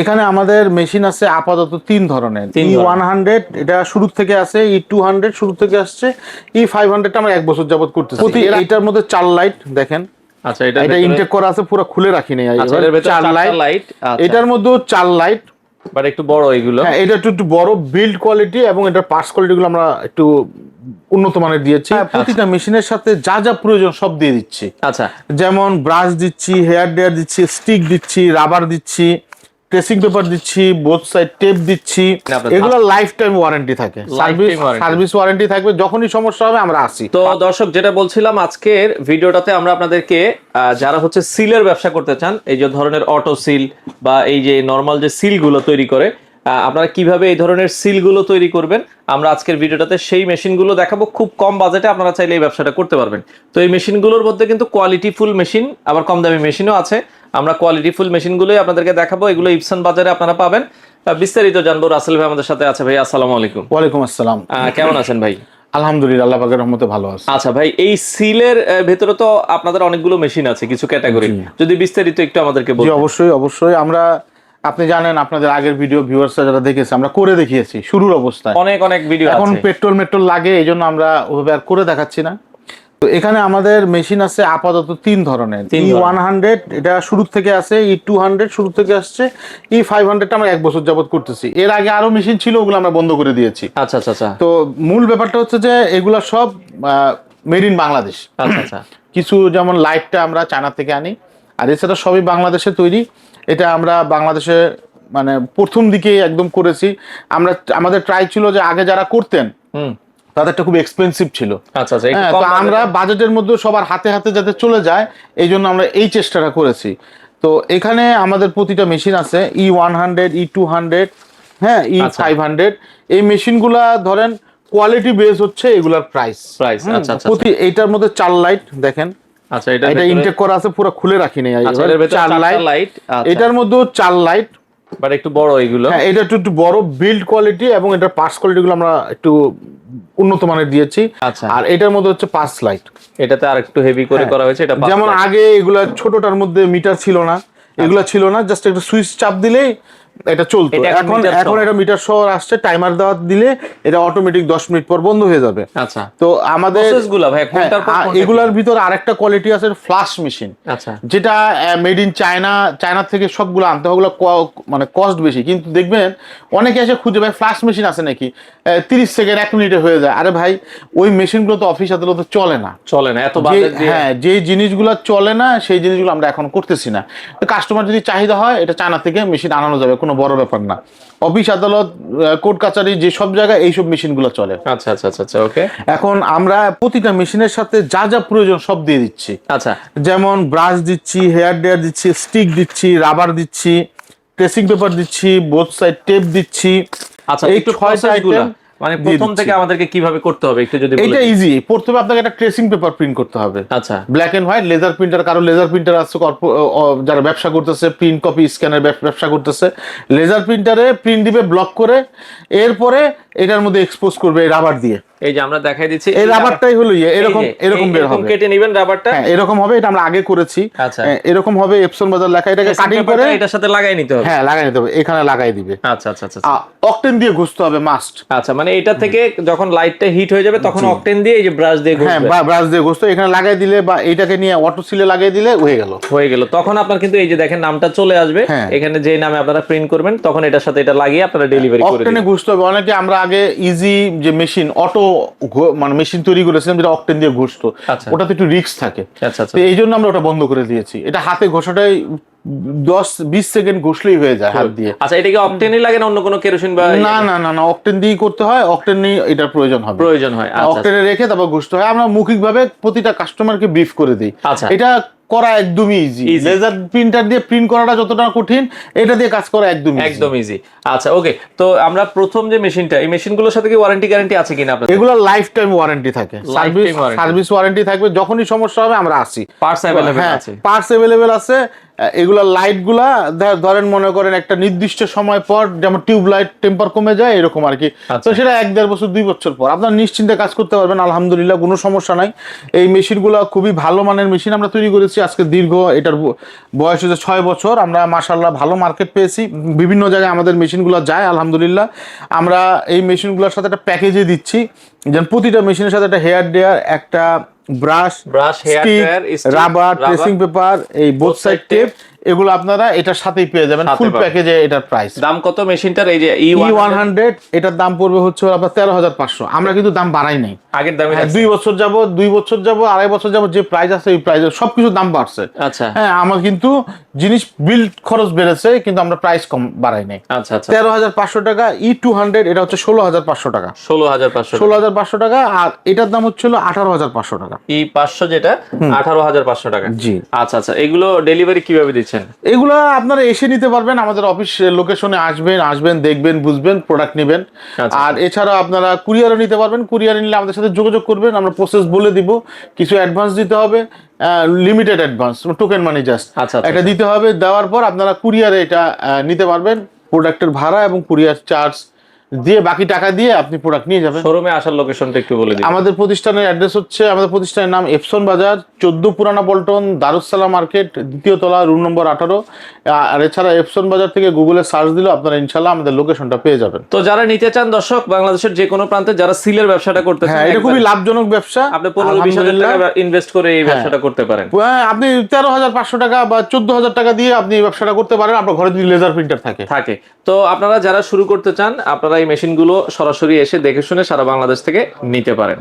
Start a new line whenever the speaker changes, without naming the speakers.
এখানে আমাদের মেশিন আছে আপাতত তিন ধরনের। ই ওয়ান হান্ড্রেড এটা শুরু থেকে আছে ই টু হান্ড্রেড শুরু থেকে আসছে ই ফাইভ হান্ড্রেড আমরা এক বছর যাবত করতেছি। এটার মধ্যে চার লাইট দেখেন।
আচ্ছা এটা
এটা ইনটেক করা আছে পুরো খুলে রাখি নাই।
আচ্ছা
চার লাইট
লাইট
এটার মধ্যেও চার লাইট
বাট একটু বড় এগুলো।
হ্যাঁ এটা একটু একটু বড় বিল্ড কোয়ালিটি এবং এটার পার্টস কোয়ালিটি গুলো আমরা একটু উন্নত মানের দিয়েছি। হ্যাঁ, প্রতিটা মেশিনের সাথে যা যা প্রয়োজন সব দিয়ে দিচ্ছি।
আচ্ছা।
যেমন ব্রাশ দিচ্ছি হেয়ার ড্রায়ার দিচ্ছি স্টিক দিচ্ছি রাবার দিচ্ছি। ট্রেসিং পেপার দিচ্ছি বোথ সাইড টেপ দিচ্ছি। এগুলো লাইফ টাইম ওয়ারেন্টি থাকে সার্ভিস ওয়ারেন্টি থাকবে যখনই সমস্যা হবে আমরা আসি।
তো দর্শক যেটা বলছিলাম আজকের ভিডিওটাতে আমরা আপনাদেরকে যারা হচ্ছে সিলের ব্যবসা করতে চান এই যে ধরনের অটো সিল বা এই যে নর্মাল যে সিলগুলো তৈরি করে আপনারা কীভাবে এই ধরনের সিলগুলো তৈরি করবেন আমরা আজকের ভিডিওটাতে সেই মেশিনগুলো দেখাবো। খুব কম বাজেটে আপনারা চাইলে এই ব্যবসাটা করতে পারবেন। তো এই মেশিনগুলোর মধ্যে কিন্তু কোয়ালিটিফুল মেশিন আবার কম দামি মেশিনও আছে। আমরা কোয়ালিটিফুল মেশিনগুলোই আপনাদেরকে দেখাবো এগুলো ইপসন বাজারে আপনারা পাবেন। বিস্তারিত জানব রাসেল ভাই আমাদের সাথে আছে ভাই আসসালামু আলাইকুম।
ওয়ালাইকুম আসসালাম।
কেমন আছেন ভাই?
আলহামদুলিল্লাহ আল্লাহ পাকের রহমতে ভালো আছে।
আচ্ছা ভাই এই সিলের ভেতরে তো আপনাদের অনেকগুলো মেশিন আছে কিছু ক্যাটাগরি যদি বিস্তারিত একটু আমাদেরকে বলুন
অবশ্যই অবশ্যই। আমরা আপনি জানেন আপনাদের আগের ভিডিও ভিউয়ার্সরা যারা দেখেছে আমরা করে দেখিয়েছি শুরুর অবস্থায়।
অনেক অনেক ভিডিও
এখন পেট্রোল মেট্রোল লাগে এই জন্য আমরা ওভাবে আর করে দেখাচ্ছি না। তো এখানে আমাদের মেশিন আছে আপাতত তিন ধরনের। ই ওয়ান হান্ড্রেড এটা শুরু থেকে আছে ই টু হান্ড্রেড শুরু থেকে আসছে ই ফাইভ হান্ড্রেড আমরা এক বছর যাবত করতেছি। এর আগে আরও মেশিন ছিল ওগুলো আমরা বন্ধ করে দিয়েছি।
আচ্ছা আচ্ছা আচ্ছা।
তো মূল ব্যাপারটা হচ্ছে যে এগুলা সব মেড ইন বাংলাদেশ।
আচ্ছা আচ্ছা।
কিছু যেমন লাইটটা আমরা চায়না থেকে আনি আর এছাড়া সবই বাংলাদেশে তৈরি। এটা আমরা বাংলাদেশে মানে প্রথম দিকে একদম করেছি। আমরা আমাদের ট্রাই ছিল যে আগে যারা করতেন
হুম।
তাদেরটা খুব এক্সপেন্সিভ ছিল।
আচ্ছা আচ্ছা
হ্যাঁ আমরা বাজেটের মধ্যে সবার হাতে হাতে যাতে চলে যায় এই জন্য আমরা এই চেষ্টাটা করেছি। তো এখানে আমাদের প্রতিটা মেশিন আছে E one hundred E two hundred হ্যাঁ ই
আচ্ছা।
ফাইভ হান্ড্রেড এই মেশিনগুলা ধরেন কোয়ালিটি বেস হচ্ছে এগুলার প্রাইস
প্রাইস আচ্ছা, আচ্ছা,
প্রতি এইটার মধ্যে চার লাইট দেখেন।
আচ্ছা এটা
এটা ইনটেক করা আছে পুরো খুলে রাখি নাই
আচ্ছা
চার লাইট এটার মধ্যেও চার লাইট
বাট একটু বড় এগুলো।
হ্যাঁ এটা একটু একটু বড় বিল্ড কোয়ালিটি এবং এটার পার্টস কোয়ালিটিগুলো আমরা একটু উন্নত মানের দিয়েছি।
আচ্ছা।
আর এটার মধ্যে হচ্ছে পাঁচ লাইট
এটাতে আর একটু হেভি করে করা হয়েছে এটা
যেমন আগে এগুলা ছোটটার মধ্যে মিটার ছিল না এগুলা ছিল না জাস্ট একটা সুইচ চাপ দিলেই এটা চলতো।
এখন
এখন এটা মিটার সহ আসছে টাইমার দেওয়া দিলে এটা অটোমেটিক দশ মিনিট পর বন্ধ হয়ে যাবে।
আচ্ছা।
তো আমাদের
প্রসেসগুলা ভাই
হ্যাঁ,
কোনটার পর?
এগুলার ভিতর আরেকটা কোয়ালিটি আছে ফ্লাশ মেশিন
আচ্ছা।
যেটা মেড ইন চায়না চায়না থেকে সবগুলো আনতে হবে ওগুলো মানে কস্ট বেশি। কিন্তু দেখবেন অনেকে এসে খুঁজে ভাই ফ্লাশ মেশিন আছে নাকি? তিরিশ সেকেন্ড এক মিনিটে হয়ে যায়। আরে ভাই ওই মেশিনগুলো তো অফিস আদালতে চলে না।
চলে না এত
হ্যাঁ যে জিনিসগুলো চলে না সেই জিনিসগুলো আমরা এখন করতেছি না। কাস্টমার যদি চাহিদা হয় এটা চায়না থেকে মেশিন আনানো যাবে। কোনো বড় ব্যাপার না। অফিস আদালত কোর্ট কাচারি যে সব জায়গায় এইসব মেশিনগুলো চলে।
আচ্ছা আচ্ছা আচ্ছা আচ্ছা ওকে
এখন আমরা প্রতিটা মেশিনের সাথে যা যা প্রয়োজন সব দিয়ে দিচ্ছি।
আচ্ছা।
যেমন ব্রাশ দিচ্ছি হেয়ার ড্রায়ার দিচ্ছি স্টিক দিচ্ছি রাবার দিচ্ছি ট্রেসিং পেপার দিচ্ছি বোথ সাইড টেপ দিচ্ছি।
আচ্ছা
এই ছয়টা
গুলা।
item
মানে প্রথম থেকে আমাদেরকে কীভাবে করতে হবে একটু যদি
এটা ইজি প্রথমে আপনাকে একটা ট্রেসিং পেপার প্রিন্ট করতে হবে।
আচ্ছা।
Black and white laser printer কারও লেজার প্রিন্টার আছে যারা ব্যবসা করতেছে প্রিন্ট কপি স্ক্যানের ব্যবসা করতেছে লেজার প্রিন্টারে প্রিন্ট দিবে ব্লক করে এরপরে এটার মধ্যে এক্সপোজ করবে রাবার দিয়ে।
এই যে আমরা দেখাই দিচ্ছি
এই রাবারটাই হলো ইয়ে, এরকম এরকম বের হবে।
কেটে নেবেন রাবারটা
হ্যাঁ এরকম হবে এটা আমরা আগে করেছি।
আচ্ছা।
এরকম হবে এপসন বাজার লেখা এটাকে কাটিং করে
এটার সাথে লাগাই নিতে হবে।
হ্যাঁ লাগাই দিতে হবে এখানে লাগাই দিবে।
আচ্ছা আচ্ছা আচ্ছা আচ্ছা।
অকটেন দিয়ে ঘুষতে হবে মাস্ট
আচ্ছা মানে এটা থেকে যখন লাইটটা হিট হয়ে যাবে তখন অকটেন দিয়ে এই যে ব্রাশ দিয়ে
হ্যাঁ
ঘষবে।
বা ব্রাশ দিয়ে ঘুষতে এখানে লাগাই দিলে বা এইটাকে নিয়ে অটো সিলে লাগাই দিলে হয়ে গেল।
হয়ে গেল। তখন আপনার কিন্তু এই যে দেখেন নামটা চলে আসবে।
হ্যাঁ।
এখানে যে নামে আপনারা প্রিন্ট করবেন তখন এটার সাথে এটা লাগিয়ে আপনারা ডেলিভারি করে
অকটেনে
দিবেন।
ঘুষতে হবে। অনেকে আমরা আগে ইজি যে মেশিন অটো মানে মেশিন তৈরি করেছিলাম যেটা অকটেন দিয়ে ঘুষতো।
আচ্ছা।
ওটাতে একটু রিস্ক থাকে।
আচ্ছা আচ্ছা।
এই জন্য আমরা ওটা বন্ধ করে দিয়েছি। এটা হাতে ঘষাটাই দশ বিশ সেকেন্ড ঘষলেই হয়ে যায় হাত দিয়ে।
আচ্ছা এটা কি অকটেনই লাগে না অন্য কোনো কেরোসিন বা
না না না না অকটেন দিয়েই করতে হয় অকটেন এটার প্রয়োজন হবে।
প্রয়োজন হয় আচ্ছা
অকটেনে রেখে তারপর ঘুষতে হয়। আমরা মৌখিকভাবে প্রতিটা কাস্টমারকে ব্রিফ করে দিই।
আচ্ছা।
এটা করা ইজি লেজার প্রিন্টার দিয়ে প্রিন্ট করাটা যতটা কঠিন এটা দিয়ে কাজ করা একদম
একদম ইজি আচ্ছা ওকে তো আমরা প্রথম যে মেশিনটা এই মেশিনগুলোর সাথে কি ওয়ারেন্টি গ্যারান্টি আছে কিনা আপনাদের?
এগুলো লাইফ টাইম ওয়ারেন্টি থাকে সার্ভিস ওয়ারেন্টি থাকবে যখনই সমস্যা হবে আমরা আসি।
পার্টস
হ্যাঁ
আছে।
পার্টস অ্যাভেলেবেল আছে এগুলা লাইটগুলা ধরেন মনে করেন একটা নির্দিষ্ট সময় পর যেমন টিউব লাইট টেম্পার কমে যায় এরকম আর কি
আচ্ছা।
তো সেটা এক দেড় বছর দুই বছর পর। আপনার নিশ্চিন্তে কাজ করতে পারবেন আলহামদুলিল্লাহ কোনো সমস্যা নাই। এই মেশিনগুলো খুবই ভালো মানের মেশিন আমরা তৈরি করেছি আজকে দীর্ঘ এটার বয়স হচ্ছে ছয় বছর। আমরা মাসাল্লাহ ভালো মার্কেট পেয়েছি। বিভিন্ন জায়গায় আমাদের মেশিনগুলো যায় আলহামদুলিল্লাহ। আমরা এই মেশিনগুলোর সাথে একটা প্যাকেজে দিচ্ছি। যেন প্রতিটা মেশিনের সাথে একটা হেয়ার ডেয়ার একটা brush
Brush, hair dryer, stick,
rubber
rubber,
tracing paper এই both
both
side
side
tape এগুলো আপনারা এটার সাথেই পেয়ে যাবেন ফুল প্যাকেজে এটার প্রাইস
দাম কত মেশিনটার? এই যে ই
ওয়ান হান্ড্রেড এটার দাম পড়বে হচ্ছে আপনার তেরো হাজার পাঁচশো। আমরা কিন্তু দাম বাড়াই নাই।
আগের দামে
হ্যাঁ, দুই বছর যাব দুই বছর যাব আড়াই বছর যাব যে প্রাইস আছে এই প্রাইস সবকিছু দাম বাড়ছে।
আচ্ছা।
হ্যাঁ আমার কিন্তু জিনিস বিল্ড খরচ বেড়েছে কিন্তু আমরা প্রাইস কম বাড়াই নাই।
আচ্ছা আচ্ছা।
তেরো হাজার পাঁচশো টাকা ই টু হান্ড্রেড এটা হচ্ছে ষোলো হাজার পাঁচশো টাকা।
ষোলো হাজার পাঁচশো
ষোলো হাজার পাঁচশো টাকা আর এটার দাম হচ্ছিল আঠারো হাজার পাঁচশো টাকা।
ই পাঁচশো যেটা আঠারো হাজার পাঁচশো টাকা।
জি।
আচ্ছা আচ্ছা এগুলো ডেলিভারি কীভাবে দিচ্ছেন
এগুলো আপনারা এসে নিতে পারবেন আমাদের অফিস লোকেশনে আসবেন আসবেন দেখবেন বুঝবেন প্রোডাক্ট নেবেন।
আচ্ছা।
আর এছাড়া আপনারা কুরিয়ারও নিতে পারবেন কুরিয়ার নিলে আমাদের সাথে যোগাযোগ করবেন আমরা প্রসেস বলে দিব কিছু অ্যাডভান্স দিতে হবে limited advance token money just
আচ্ছা, আচ্ছা,
এটা দিতে হবে দেওয়ার পর আপনারা কুরিয়ারে এটা নিতে পারবেন প্রোডাক্টের ভাড়া এবং কুরিয়ার চার্জ দিয়ে বাকি টাকা দিয়ে আপনি প্রোডাক্ট নিয়ে যাবেন।
শোরুমে আসার লোকেশনটা একটু বলে দিন।
আমাদের প্রতিষ্ঠানের অ্যাড্রেস হচ্ছে আমাদের প্রতিষ্ঠানের নাম এপসন বাজার চোদ্দ পুরানা পল্টন দারুসালাম মার্কেট দ্বিতীয় তলা রুম নম্বর আঠারো। আর এছাড়া এপসন বাজার থেকে গুগলে সার্চ দিলেও আপনারা ইনশাল্লাহ আমাদের লোকেশনটা পেয়ে যাবেন।
তো যারা নিতে চান দর্শক বাংলাদেশের যে কোনো প্রান্তে যারা সিলের ব্যবসাটা করতে চান
হ্যাঁ এটা খুবই লাভজনক ব্যবসা।
আপনি পনেরো বিশ হাজার টাকা ইনভেস্ট করে এই ব্যবসাটা করতে পারেন।
হ্যাঁ, আপনি তেরো হাজার পাঁচশো টাকা বা চোদ্দ হাজার টাকা দিয়ে আপনি এই ব্যবসাটা করতে পারেন। আপনার ঘরে যদি লেজার প্রিন্টার থাকে।
থাকে। তো আপনারা যারা শুরু করতে চান আপনারা এই মেশিনগুলো সরাসরি এসে দেখে শুনে সারা বাংলাদেশ থেকে নিতে পারেন।